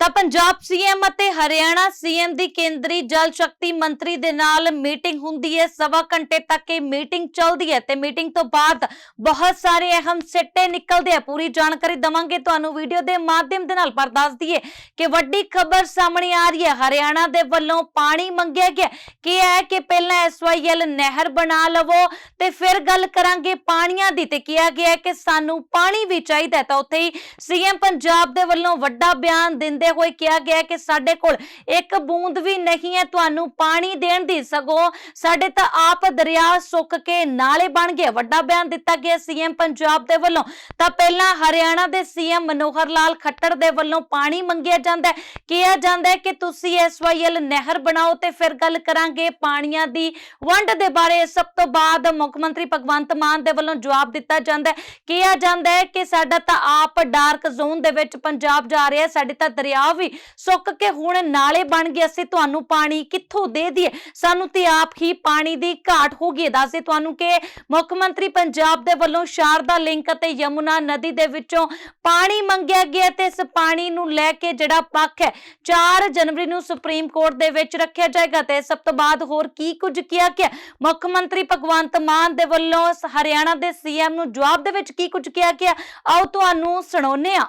ਤਾਂ ਪੰਜਾਬ ਸੀਐਮ ਅਤੇ ਹਰਿਆਣਾ ਸੀਐਮ ਦੀ ਕੇਂਦਰੀ ਜਲ ਸ਼ਕਤੀ ਮੰਤਰੀ ਦੇ ਨਾਲ ਮੀਟਿੰਗ ਹੁੰਦੀ ਹੈ। ਸਵਾ ਘੰਟੇ ਤੱਕ ਇਹ ਮੀਟਿੰਗ ਚੱਲਦੀ ਹੈ ਤੇ ਮੀਟਿੰਗ ਤੋਂ ਬਾਅਦ ਬਹੁਤ ਸਾਰੇ ਅਹਿਮ ਸਿੱਟੇ ਨਿਕਲਦੇ ਆ। ਪੂਰੀ ਜਾਣਕਾਰੀ ਦਵਾਂਗੇ ਤੁਹਾਨੂੰ ਵੀਡੀਓ ਦੇ ਮਾਧਿਅਮ ਦੇ ਨਾਲ ਪਰ ਦੱਸ ਦਈਏ ਕਿ ਵੱਡੀ ਖਬਰ ਸਾਹਮਣੇ ਆ ਰਹੀ ਹੈ। ਹਰਿਆਣਾ ਦੇ ਵੱਲੋਂ ਪਾਣੀ ਮੰਗਿਆ ਗਿਆ। ਕਿ ਹੈ ਕਿ ਪਹਿਲਾਂ ਐਸਵਾਈਐਲ ਨਹਿਰ ਬਣਾ ਲਵੋ ਤੇ ਫਿਰ ਗੱਲ ਕਰਾਂਗੇ ਪਾਣੀਆਂ ਦੀ ਤੇ ਕਿਹਾ ਗਿਆ ਕਿ ਸਾਨੂੰ ਪਾਣੀ ਵੀ ਚਾਹੀਦਾ ਤਾਂ ਉੱਥੇ ਹੀ ਸੀਐਮ ਪੰਜਾਬ ਦੇ ਵੱਲੋਂ ਵੱਡਾ ਬਿਆਨ ਦਿੰਦੇ ਹੋਏ ਕਿਹਾ ਗਿਆ ਕਿ ਸਾਡੇ ਕੋਲ ਇੱਕ ਬੂੰਦ ਵੀ ਨਹੀਂ ਹੈ ਤੁਹਾਨੂੰ ਪਾਣੀ ਦੇਣ ਦੀ। ਸਗੋਂ ਸਾਡੇ ਤਾਂ ਆਪ ਦਰਿਆ ਸੁੱਕ ਕੇ ਨਾਲੇ ਬਣ ਗਏ। ਵੱਡਾ ਬਿਆਨ ਦਿੱਤਾ ਗਿਆ ਸੀਐਮ ਪੰਜਾਬ ਦੇ ਵੱਲੋਂ। ਤਾਂ ਪਹਿਲਾਂ ਹਰਿਆਣਾ ਦੇ ਸੀਐਮ ਮਨੋਹਰ ਲਾਲ ਖੱਟੜ ਦੇ ਵੱਲੋਂ ਪਾਣੀ ਮੰਗਿਆ ਜਾਂਦਾ ਕਿਹਾ ਜਾਂਦਾ ਕਿ ਤੁਸੀਂ ਐਸਵਾਈਐਲ ਨਹਿਰ ਬਣਾਓ ਤੇ ਫਿਰ ਗੱਲ ਕਰਾਂਗੇ ਪਾਣੀਆਂ ਦੀ ਵੰਡ ਦੇ ਬਾਰੇ। ਸਭ ਤੋਂ ਬਾਅਦ ਮੁੱਖ ਮੰਤਰੀ ਭਗਵੰਤ ਮਾਨ ਦੇ ਵੱਲੋਂ ਜਵਾਬ ਦਿੱਤਾ ਜਾਂਦਾ ਕਿਹਾ ਜਾਂਦਾ ਹੈ ਕਿ ਸਾਡਾ ਤਾਂ ਆਪ ਡਾਰਕ ਜ਼ੋਨ ਦੇ ਵਿੱਚ ਪੰਜਾਬ ਜਾ ਰਿਹਾ ਸਾਡੇ ਤਾਂ ਦਰਿਆ ਵੀ ਸੁੱਕ ਕੇ ਹੁਣ ਨਾਲੇ ਬਣ ਗਏ। ਅਸੀਂ ਤੁਹਾਨੂੰ ਪਾਣੀ ਕਿੱਥੋਂ ਦੇ ਦਈਏ? ਸਾਨੂੰ ਤੇ ਆਪ ਹੀ ਪਾਣੀ ਦੀ ਘਾਟ ਹੋ ਗਈ ਦੱਸਦੇ ਤੁਹਾਨੂੰ ਕਿ ਮੁੱਖ ਮੰਤਰੀ ਪੰਜਾਬ ਦੇ ਵੱਲੋਂ ਸ਼ਾਰਦਾ ਲਿੰਕ ਅਤੇ ਯਮੁਨਾ ਨਦੀ ਦੇ ਵਿੱਚੋਂ ਪਾਣੀ ਮੰਗਿਆ ਗਿਆ ਤੇ ਇਸ ਪਾਣੀ ਨੂੰ ਲੈ ਕੇ ਜਿਹੜਾ ਪੱਖ ਹੈ 4 ਜਨਵਰੀ ਨੂੰ ਸੁਪਰੀਮ ਕੋਰਟ ਦੇ ਵਿੱਚ ਰੱਖਿਆ ਜਾਏਗਾ ਤੇ ਸਭ ਤੋਂ ਬਾਅਦ ਹੋਰ ਕੀ ਕੁਝ ਕਿਹਾ ਗਿਆ? ਮੁੱਖ ਮੰਤਰੀ ਭਗਵੰਤ ਮਾਨ ਦੇ ਵੱਲੋਂ ਹਰਿਆਣਾ ਦੇ ਸੀਐਮ ਨੂੰ ਜਵਾਬ ਦੇ ਵਿੱਚ ਕੀ ਕੁਝ ਕਿਹਾ ਗਿਆ? ਆਓ ਤੁਹਾਨੂੰ ਸੁਣਾਉਂਦੇ ਹਾਂ।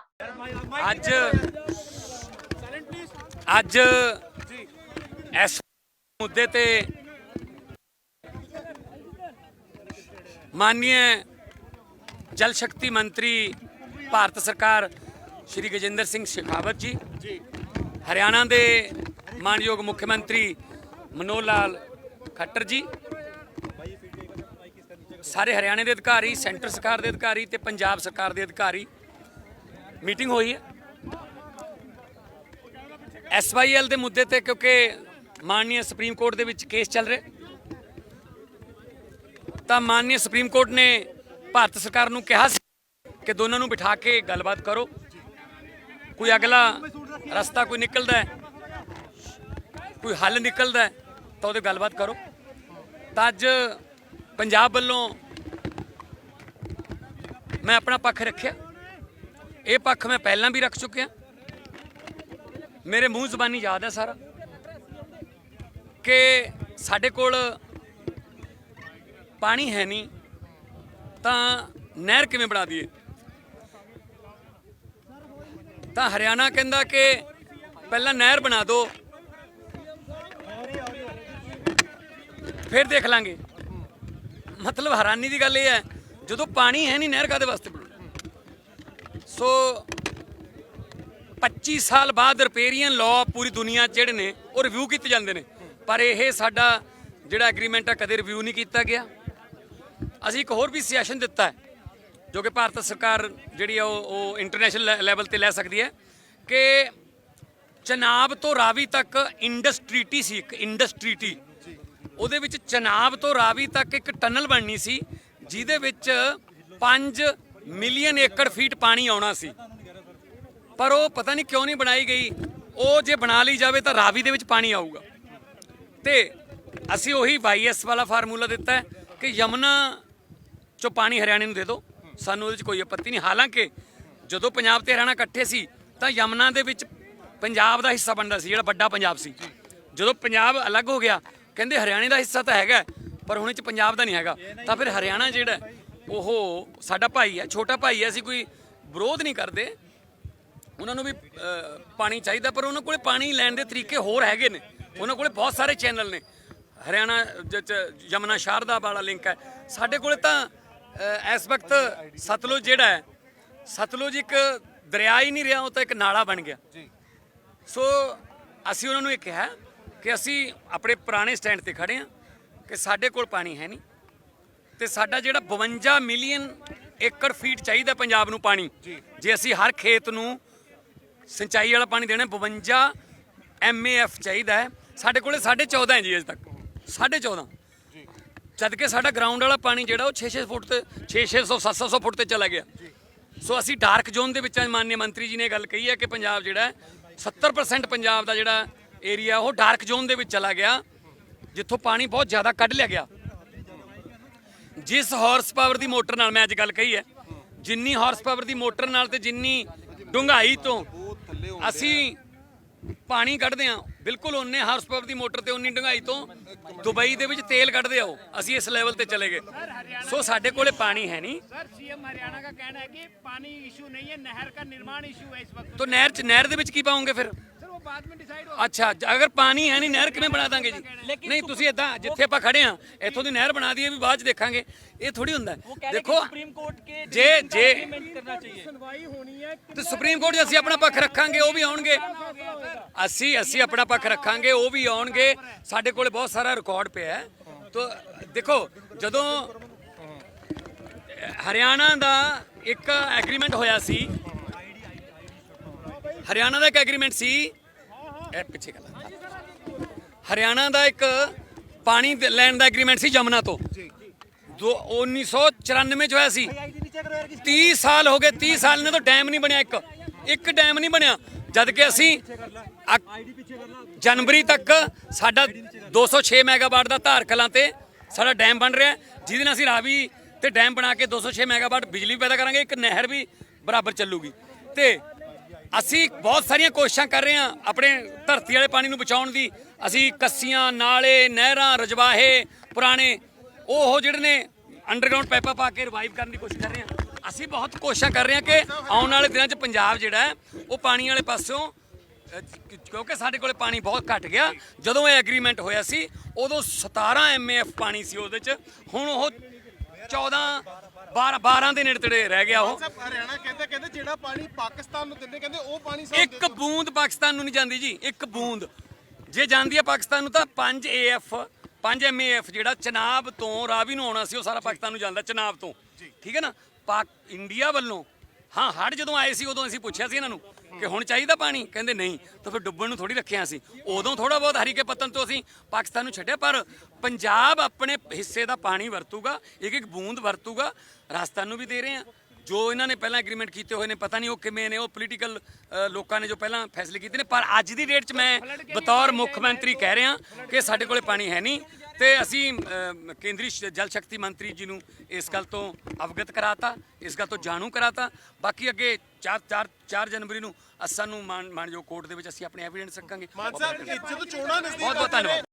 ਅੱਜ ਅੱਜ ਇਸ ਮੁੱਦੇ ਤੇ ਮਾਨनीय ਜਲ ਸ਼ਕਤੀ ਮੰਤਰੀ ਭਾਰਤ ਸਰਕਾਰ ਸ਼੍ਰੀ ਗਜੇਂਦਰ ਸਿੰਘ ਸ਼ੇਖਾਵਤ ਜੀ। ਹਰਿਆਣਾ ਦੇ ਮਾਨਯੋਗ ਮੁੱਖ ਮੰਤਰੀ ਮਨੋਹਰ ਲਾਲ ਖੱਟਰ ਜੀ ਸਾਰੇ ਹਰਿਆਣੇ ਦੇ ਅਧਿਕਾਰੀ ਸੈਂਟਰ ਸਰਕਾਰ ਦੇ ਅਧਿਕਾਰੀ ਤੇ ਪੰਜਾਬ ਸਰਕਾਰ ਦੇ ਅਧਿਕਾਰੀ ਮੀਟਿੰਗ ਹੋਈ ਹੈ। ਐਸਵਾਈਐਲ ਦੇ ਮੁੱਦੇ ਤੇ ਕਿਉਂਕਿ ਮਾਨਨੀय ਸੁਪਰੀਮ ਕੋਰਟ ਦੇ ਵਿੱਚ ਕੇਸ ਚੱਲ ਰਿਹਾ ਤਾਂ ਮਾਨਨੀय ਸੁਪਰੀਮ ਕੋਰਟ ਨੇ ਭਾਰਤ ਸਰਕਾਰ ਨੂੰ ਕਿਹਾ ਸੀ ਕਿ ਦੋਨਾਂ ਨੂੰ ਬਿਠਾ ਕੇ ਗੱਲਬਾਤ ਕਰੋ। ਕੋਈ ਅਗਲਾ ਰਸਤਾ ਕੋਈ ਨਿਕਲਦਾ ਹੈ, ਕੋਈ ਹੱਲ ਨਿਕਲਦਾ ਹੈ, ਤਾਂ ਉਹਦੇ ਗੱਲਬਾਤ ਕਰੋ। ਤਾਂ ਅੱਜ ਪੰਜਾਬ ਵੱਲੋਂ ਮੈਂ ਆਪਣਾ ਪੱਖ ਰੱਖਿਆ। ਇਹ ਪੱਖ ਮੈਂ ਪਹਿਲਾਂ ਵੀ ਰੱਖ ਚੁੱਕਿਆ। ਮੇਰੇ ਮੂੰਹ ਜ਼ਬਾਨੀ ਯਾਦ ਹੈ ਸਾਰਾ। ਕਿ ਸਾਡੇ ਕੋਲ ਪਾਣੀ ਹੈ ਨਹੀਂ, ਤਾਂ ਨਹਿਰ ਕਿਵੇਂ ਬਣਾ ਦਈਏ? ਤਾਂ ਹਰਿਆਣਾ ਕਹਿੰਦਾ ਕਿ ਪਹਿਲਾਂ ਨਹਿਰ ਬਣਾ ਦਿਓ ਫਿਰ ਦੇਖ ਲਾਂਗੇ। ਮਤਲਬ ਹੈਰਾਨੀ ਦੀ ਗੱਲ ਇਹ ਹੈ, ਜਦੋਂ ਪਾਣੀ ਹੈ ਨਹੀਂ, ਨਹਿਰ ਕਾਦੇ ਵਾਸਤੇ ਸੋ 25 ਸਾਲ ਬਾਅਦ ਰਿਪੇਰੀਅਨ ਲਾਅ ਪੂਰੀ ਦੁਨੀਆ 'ਚ ਜਿਹੜੇ ਨੇ, ਉਹ ਰਿਵਿਊ ਕੀਤੇ ਜਾਂਦੇ ਨੇ। ਪਰ ਇਹ ਸਾਡਾ ਜਿਹੜਾ ਐਗਰੀਮੈਂਟ ਆ, ਕਦੇ ਰਿਵਿਊ ਨਹੀਂ ਕੀਤਾ ਗਿਆ। ਅਸੀਂ ਇੱਕ ਹੋਰ ਵੀ ਸੈਸ਼ਨ ਦਿੱਤਾ ਹੈ, ਜੋ ਕਿ ਭਾਰਤ ਸਰਕਾਰ ਜਿਹੜੀ ਆ, ਉਹ ਉਹ ਇੰਟਰਨੈਸ਼ਨਲ ਲੈਵਲ ਤੇ ਲੈ ਸਕਦੀ ਹੈ, ਕਿ ਚਨਾਬ ਤੋਂ ਰਾਵੀ ਤੱਕ ਇੰਡਸਟਰੀਟੀ ਸੀ, ਇੱਕ ਇੰਡਸਟਰੀਟੀ ਉਹਦੇ ਵਿੱਚ ਚਨਾਬ ਤੋਂ ਰਾਵੀ ਤੱਕ ਇੱਕ ਟਨਲ ਬਣਨੀ ਸੀ, ਜਿਹਦੇ ਵਿੱਚ 5 ਮਿਲੀਅਨ ਏਕੜ ਫੀਟ ਪਾਣੀ ਆਉਣਾ ਸੀ। ਪਰ ਉਹ ਪਤਾ ਨਹੀਂ ਕਿਉਂ ਨਹੀਂ ਬਣਾਈ ਗਈ। ਉਹ ਜੇ ਬਣਾ ਲਈ ਜਾਵੇ ਤਾਂ ਰਾਵੀ ਦੇ ਵਿੱਚ ਪਾਣੀ ਆਊਗਾ। ਤੇ ਅਸੀਂ ਉਹੀ ਵਾਈਐਸ ਵਾਲਾ ਫਾਰਮੂਲਾ ਦਿੱਤਾ ਹੈ ਕਿ ਯਮਨਾ ਚੋਂ ਪਾਣੀ ਹਰਿਆਣੇ ਨੂੰ ਦੇ ਦਿਓ। ਸਾਨੂੰ ਉਹਦੇ ਵਿੱਚ ਕੋਈ ਆਪੱਤੀ ਨਹੀਂ। ਹਾਲਾਂਕਿ ਜਦੋਂ ਪੰਜਾਬ ਤੇ ਹਰਿਆਣਾ ਇਕੱਠੇ ਸੀ, ਤਾਂ ਯਮਨਾ ਦੇ ਵਿੱਚ ਪੰਜਾਬ ਦਾ ਹਿੱਸਾ ਬਣਦਾ ਸੀ, ਜਿਹੜਾ ਵੱਡਾ ਪੰਜਾਬ ਸੀ। ਜਦੋਂ ਪੰਜਾਬ ਅਲੱਗ ਹੋ ਗਿਆ, ਕਹਿੰਦੇ ਹਰਿਆਣੇ ਦਾ ਹਿੱਸਾ ਤਾਂ ਹੈਗਾ, ਪਰ ਹੁਣ ਇਹ ਚ ਪੰਜਾਬ ਦਾ ਨਹੀਂ ਹੈਗਾ। ਤਾਂ ਫਿਰ ਹਰਿਆਣਾ ਜਿਹੜਾ ਉਹ ਸਾਡਾ ਭਾਈ ਹੈ, ਛੋਟਾ ਭਾਈ ਹੈ, ਅਸੀਂ ਕੋਈ ਵਿਰੋਧ ਨਹੀਂ ਕਰਦੇ। ਉਹਨਾਂ ਨੂੰ ਵੀ ਪਾਣੀ ਚਾਹੀਦਾ ਪਰ ਉਹਨਾਂ ਕੋਲੇ ਪਾਣੀ ਲੈਣ ਦੇ ਤਰੀਕੇ ਹੋਰ ਹੈਗੇ ਨੇ। ਉਹਨਾਂ ਕੋਲੇ ਬਹੁਤ ਸਾਰੇ ਚੈਨਲ ਨੇ। ਹਰਿਆਣਾ ਜ- ਚ ਯਮਨਾ ਸ਼ਾਰਦਾ ਵਾਲਾ ਲਿੰਕ ਹੈ। ਸਾਡੇ ਕੋਲੇ ਤਾਂ ਇਸ ਵਕਤ ਸਤਲੁਜ ਜਿਹੜਾ ਹੈ ਸਤਲੁਜ ਇੱਕ ਦਰਿਆ ਹੀ ਨਹੀਂ ਰਿਹਾ ਉਹ ਤਾਂ ਇੱਕ ਨਾਲਾ ਬਣ ਗਿਆ। ਸੋ ਅਸੀਂ ਉਹਨਾਂ ਨੂੰ ਇਹ ਕਿਹਾ ਕਿ ਅਸੀਂ ਆਪਣੇ ਪੁਰਾਣੇ ਸਟੈਂਡ ਤੇ ਖੜੇ ਹਾਂ ਕਿ ਸਾਡੇ ਕੋਲ ਪਾਣੀ ਹੈ ਨਹੀਂ ਤੇ ਸਾਡਾ ਜਿਹੜਾ 52 ਮਿਲੀਅਨ ਏਕੜ ਫੀਟ ਚਾਹੀਦਾ ਪੰਜਾਬ ਨੂੰ ਪਾਣੀ ਜੇ ਅਸੀਂ ਹਰ ਖੇਤ ਨੂੰ ਸਿੰਚਾਈ ਵਾਲਾ ਪਾਣੀ ਦੇਣਾ 52 ਐਮਏਐਫ ਚਾਹੀਦਾ ਹੈ। ਸਾਡੇ ਕੋਲੇ 14.5 ਹੈ ਜੀ ਅਜੇ ਤੱਕ। 14.5 ਜਦ ਕਿ ਸਾਡਾ ਗਰਾਊਂਡ ਵਾਲਾ ਪਾਣੀ ਜਿਹੜਾ ਉਹ 6-6 ਫੁੱਟ ਤੇ 6-600 700 ਫੁੱਟ ਤੇ ਚਲਾ ਗਿਆ। ਸੋ ਅਸੀਂ ਡਾਰਕ ਜ਼ੋਨ ਦੇ ਵਿੱਚ ਮਾਨनीय ਮੰਤਰੀ ਜੀ ਨੇ ਇਹ ਗੱਲ ਕਹੀ ਹੈ ਕਿ ਪੰਜਾਬ ਜਿਹੜਾ ਹੈ 70% ਪੰਜਾਬ ਦਾ ਜਿਹੜਾ ਏਰੀਆ ਉਹ ਡਾਰਕ ਜ਼ੋਨ ਦੇ ਵਿੱਚ ਚਲਾ ਗਿਆ ਜਿੱਥੋਂ ਪਾਣੀ ਬਹੁਤ ਜ਼ਿਆਦਾ ਕੱਢ ਲਿਆ ਗਿਆ। ਜਿਸ ਹਾਰਸ ਪਾਵਰ ਦੀ ਮੋਟਰ ਨਾਲ ਮੈਂ ਅੱਜ ਗੱਲ ਕਹੀ ਹੈ ਜਿੰਨੀ ਹਾਰਸ ਪਾਵਰ ਦੀ ਮੋਟਰ ਨਾਲ ਤੇ ਜਿੰਨੀ ਡੂੰਘਾਈ ਤੋਂ ਅਸੀਂ ਪਾਣੀ ਕੱਢਦੇ ਆ ਬਿਲਕੁਲ ਉਹਨੇ ਹਾਰਸ ਪਾਵਰ ਦੀ ਮੋਟਰ ਤੇ ਉਨੀ ਡੰਗਾਈ ਤੋਂ ਦੁਬਈ ਦੇ ਵਿੱਚ ਤੇਲ ਕੱਢਦੇ ਆ ਉਹ ਅਸੀਂ ਇਸ ਲੈਵਲ ਤੇ ਚਲੇ ਗਏ ਸੋ ਸਾਡੇ ਕੋਲੇ ਪਾਣੀ ਹੈ ਨਹੀਂ सर सीएम हरियाणा का कहना है कि पानी इशू नहीं है नहर का निर्माण इशू है इस वक्त तो नहर ਚ ਨਹਿਰ ਦੇ ਵਿੱਚ ਕੀ ਪਾਉਂਗੇ ਫਿਰ ਅੱਛਾ ਅਗਰ ਪਾਣੀ ਹੈ ਨਹੀਂ ਨਹਿਰ ਕਿਵੇਂ ਬਣਾ ਦਾਂਗੇ ਜੀ? ਨਹੀਂ ਤੁਸੀਂ ਇਦਾਂ ਜਿੱਥੇ ਆਪਾਂ ਖੜੇ ਆ ਇੱਥੋਂ ਦੀ ਨਹਿਰ ਬਣਾ ਦਈਏ ਵੀ ਬਾਅਦ ਚ ਦੇਖਾਂਗੇ। ਇਹ ਥੋੜੀ ਹੁੰਦਾ ਦੇਖੋ ਸੁਪਰੀਮ ਕੋਰਟ ਕੇ ਜੇ ਜੇ ਸੁਣਵਾਈ ਹੋਣੀ ਹੈ ਤੇ ਸੁਪਰੀਮ ਕੋਰਟ 'ਚ ਅਸੀਂ ਆਪਣਾ ਪੱਖ ਰੱਖਾਂਗੇ ਉਹ ਵੀ ਆਉਣਗੇ। ਅਸੀਂ ਅਸੀਂ ਆਪਣਾ ਪੱਖ ਰੱਖਾਂਗੇ ਉਹ ਵੀ ਆਉਣਗੇ। ਸਾਡੇ ਕੋਲ ਬਹੁਤ ਸਾਰਾ ਰਿਕਾਰਡ ਪਿਆ ਹੈ। ਤੋ ਦੇਖੋ ਜਦੋਂ ਹਰਿਆਣਾ ਦਾ ਇੱਕ ਐਗਰੀਮੈਂਟ ਹੋਇਆ ਸੀ ਹਰਿਆਣਾ ਦਾ ਇੱਕ ਐਗਰੀਮੈਂਟ ਸੀ ਇਹ ਪਿੱਛੇ ਕਰ ਲਾ। ਹਰਿਆਣਾ ਦਾ ਇੱਕ ਪਾਣੀ ਲੈਣ ਦਾ ਐਗਰੀਮੈਂਟ ਸੀ ਜਮਨਾ ਤੋਂ। ਦੋ 1994 ਚ ਹੋਇਆ ਸੀ। 30 ਸਾਲ ਹੋ ਗਏ 30 ਸਾਲ ਨੇ ਤਾਂ ਡੈਮ ਨਹੀਂ ਬਣਿਆ ਇੱਕ। ਇੱਕ ਡੈਮ ਨਹੀਂ ਬਣਿਆ। ਜਦ ਕਿ ਅਸੀਂ ਜਨਵਰੀ ਤੱਕ ਸਾਡਾ 206 ਮੈਗਾਵਾਟ ਦਾ ਧਾਰ ਕਲਾਂ ਤੇ ਸਾਡਾ ਡੈਮ ਬਣ ਰਿਹਾ। ਜਿਹਦੇ ਨਾਲ ਅਸੀਂ ਰਾਵੀ ਤੇ ਡੈਮ ਬਣਾ ਕੇ 206 ਮੈਗਾਵਾਟ ਬਿਜਲੀ ਪੈਦਾ ਕਰਾਂਗੇ ਇੱਕ ਨਹਿਰ ਵੀ ਬਰਾਬਰ ਚੱਲੂਗੀ। ਤੇ ਅਸੀਂ ਬਹੁਤ ਸਾਰੀਆਂ ਕੋਸ਼ਿਸ਼ਾਂ ਕਰ ਰਹੇ ਹਾਂ ਆਪਣੇ ਧਰਤੀ ਵਾਲੇ ਪਾਣੀ ਨੂੰ ਬਚਾਉਣ ਦੀ। ਅਸੀਂ ਕੱਸੀਆਂ, ਨਾਲੇ, ਨਹਿਰਾਂ, ਰਜਵਾਹੇ, ਪੁਰਾਣੇ, ਉਹ ਜਿਹੜੇ ਨੇ ਅੰਡਰਗਰਾਉਂਡ ਪਾਈਪਾਂ ਪਾ ਕੇ ਰਿਵਾਈਵ ਕਰਨ ਦੀ ਕੋਸ਼ਿਸ਼ ਕਰ ਰਹੇ ਹਾਂ। ਅਸੀਂ ਬਹੁਤ ਕੋਸ਼ਿਸ਼ਾਂ ਕਰ ਰਹੇ ਹਾਂ ਕਿ ਆਉਣ ਵਾਲੇ ਦਿਨਾਂ 'ਚ ਪੰਜਾਬ ਜਿਹੜਾ ਹੈ, ਉਹ ਪਾਣੀ ਵਾਲੇ ਪਾਸਿਓਂ ਕਿਉਂਕਿ ਸਾਡੇ ਕੋਲੇ ਪਾਣੀ ਬਹੁਤ ਘਟ ਗਿਆ, ਜਦੋਂ ਇਹ ਐਗਰੀਮੈਂਟ ਹੋਇਆ ਸੀ, ਉਦੋਂ 17 ਐਮਏਐਫ ਪਾਣੀ ਸੀ ਉਹਦੇ 'ਚ। ਹੁਣ ਉਹ 14 12 12 ਦੇ ਨੇੜੇ ਤੇੜੇ ਰਹਿ ਗਿਆ ਉਹ। ਸਾਹਿਬ ਹਰਿਆਣਾ ਕਹਿੰਦੇ ਕਹਿੰਦੇ ਜਿਹੜਾ ਪਾਣੀ ਪਾਕਿਸਤਾਨ ਨੂੰ ਦਿੰਦੇ ਕਹਿੰਦੇ ਉਹ ਪਾਣੀ ਸਾਨੂੰ ਇੱਕ ਬੂੰਦ ਪਾਕਿਸਤਾਨ ਨੂੰ ਨਹੀਂ ਜਾਂਦੀ ਜੀ ਇੱਕ ਬੂੰਦ। ਜੇ ਜਾਂਦੀ ਹੈ ਪਾਕਿਸਤਾਨ ਨੂੰ ਤਾਂ 5 ਏਐਫ 5 ਐਮਏਐਫ ਜਿਹੜਾ ਚਨਾਬ ਤੋਂ ਰਾਵੀ ਨੂੰ ਆਉਣਾ ਸੀ ਉਹ ਸਾਰਾ ਪਾਕਿਸਤਾਨ ਨੂੰ ਜਾਂਦਾ ਚਨਾਬ ਤੋਂ। ਠੀਕ ਹੈ ਨਾ? ਪਾਕ ਇੰਡੀਆ ਵੱਲੋਂ। ਹਾਂ ਹੜ ਜਦੋਂ ਆਏ ਸੀ ਉਦੋਂ ਅਸੀਂ ਪੁੱਛਿਆ ਸੀ ਇਹਨਾਂ ਨੂੰ ਕਿ ਹੁਣ ਚਾਹੀਦਾ ਪਾਣੀ? ਕਹਿੰਦੇ ਨਹੀਂ। ਤਾਂ ਫਿਰ ਡੁੱਬਣ ਨੂੰ ਥੋੜੀ ਰੱਖਿਆ ਸੀ ਉਦੋਂ ਥੋੜਾ ਬਹੁਤ ਹਰੀਕੇ ਪਤਨ ਤੋਂ ਅਸੀਂ ਪਾਕਿਸਤਾਨ ਨੂੰ ਛੱਡਿਆ ਪਰ ਪੰਜਾਬ ਆਪਣੇ ਹਿੱਸੇ ਦਾ ਪਾਣੀ ਵਰਤੂਗਾ ਇੱਕ ਇੱਕ ਬੂੰਦ ਵਰਤੂਗਾ ਰਾਜਸਥਾਨ ਨੂੰ ਵੀ ਦੇ ਰਹੇ ਆ ਜੋ ਇਹਨਾਂ ਨੇ ਪਹਿਲਾਂ ਐਗਰੀਮੈਂਟ ਕੀਤੇ ਹੋਏ ਨੇ ਪਤਾ ਨਹੀਂ ਉਹ ਕਿਵੇਂ ਨੇ ਉਹ ਪੋਲੀਟੀਕਲ ਲੋਕਾਂ ਨੇ ਜੋ ਪਹਿਲਾਂ ਫੈਸਲੇ ਕੀਤੇ ਨੇ। ਪਰ ਅੱਜ ਦੀ ਡੇਟ 'ਚ ਮੈਂ ਬਤੌਰ ਮੁੱਖ ਮੰਤਰੀ ਕਹਿ ਰਿਹਾ ਕਿ ਸਾਡੇ ਕੋਲੇ ਪਾਣੀ ਹੈ ਨਹੀਂ। ਤੇ ਅਸੀਂ ਕੇਂਦਰੀ ਜਲ ਸ਼ਕਤੀ ਮੰਤਰੀ ਜੀ ਨੂੰ ਇਸ ਗੱਲ ਤੋਂ ਅਵਗਤ ਕਰਾਤਾ ਇਸ ਗੱਲ ਤੋਂ ਜਾਣੂ ਕਰਾਤਾ। ਬਾਕੀ ਅੱਗੇ 4 4 4 ਜਨਵਰੀ ਨੂੰ ਅਸਾਂ ਨੂੰ ਮਾਨ ਮਾਨਯੋਗ ਕੋਰਟ ਦੇ ਵਿੱਚ ਅਸੀਂ ਆਪਣੇ ਐਵੀਡੈਂਸ ਰੱਖਾਂਗੇ। ਮਾਨ ਸਾਹਿਬ ਇਹ ਜਦੋਂ ਚੋਣਾਂ ਨਜ਼ਦੀਕ ਬਹੁਤ ਬਹੁਤ ਧੰਨਵਾਦ।